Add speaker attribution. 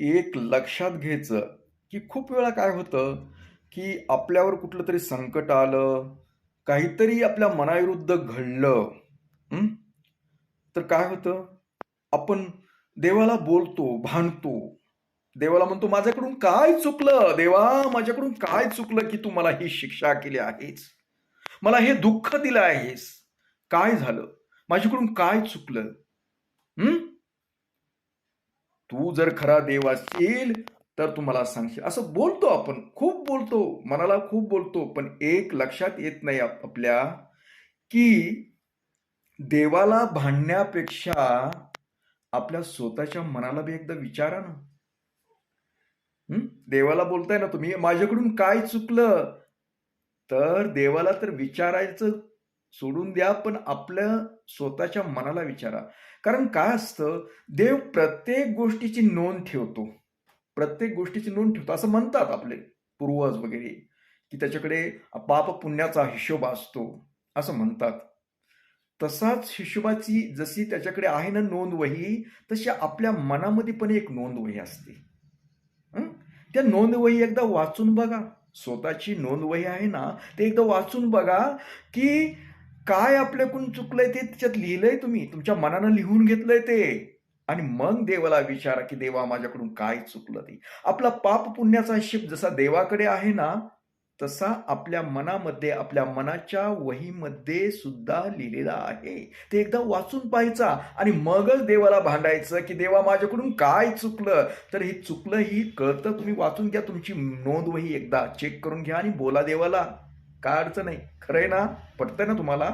Speaker 1: एक लक्षात घ्यायचं, की खूप वेळा काय होतं, की आपल्यावर कुठलं तरी संकट आलं, काहीतरी आपल्या मनाविरुद्ध घडलं, तर काय होतं, आपण देवाला बोलतो, भांडतो. देवाला म्हणतो, "माझ्याकडून काय चुकलं? देवा, माझ्याकडून काय चुकलं, की तू मला ही शिक्षा केली आहेस? मला हे दुःख दिलं आहेस? काय झालं? माझ्याकडून काय चुकलं?" तू जर खरा देव असशील, तर तुम्हाला सांगशील. असं बोलतो आपण, खूप बोलतो, मनाला खूप बोलतो. पण एक लक्षात येत नाही आपल्या, की देवाला भांडण्यापेक्षा आपल्या स्वतःच्या मनाला बी एकदा विचारा ना. देवाला बोलताय ना तुम्ही, "माझ्याकडून काय चुकलं?" तर देवाला तर विचारायचं सोडून द्या, पण आपल्या स्वतःच्या मनाला विचारा. कारण काय असतं, देव प्रत्येक गोष्टीची नोंद ठेवतो. प्रत्येक गोष्टीची नोंद ठेवतो. असं म्हणतात आपले पूर्वज वगैरे, की त्याच्याकडे पाप-पुण्याचा हिशोब असतो, असं म्हणतात. तसाच हिशोबाची जशी त्याच्याकडे आहे ना नोंदवही, तशी आपल्या मनामध्ये पण एक नोंदवही असते. त्या नोंदवही एकदा वाचून बघा. स्वतःची नोंदवही आहे ना, ते एकदा वाचून बघा, की काय आपल्याकडून चुकलंय ते त्याच्यात लिहिलंय तुम्ही. तुमच्या मनानं लिहून घेतलंय ते. आणि मग देवाला विचारा, की "देवा माझ्याकडून काय चुकलं ते?" आपला पाप-पुण्याचा शिप जसा देवाकडे आहे ना, तसा आपल्या मनामध्ये, आपल्या मनाच्या वहीमध्ये सुद्धा लिहिलेला आहे. ते एकदा वाचून पाहायचा आणि मगच देवाला भांडायचं, की "देवा माझ्याकडून काय चुकलं?" तर हे चुकलं ही कळतं तुम्ही वाचून घ्या. तुमची नोंद वही एकदा चेक करून घ्या आणि बोला देवाला. काय अडचण नाही खरं आहे ना? पटतंय ना तुम्हाला?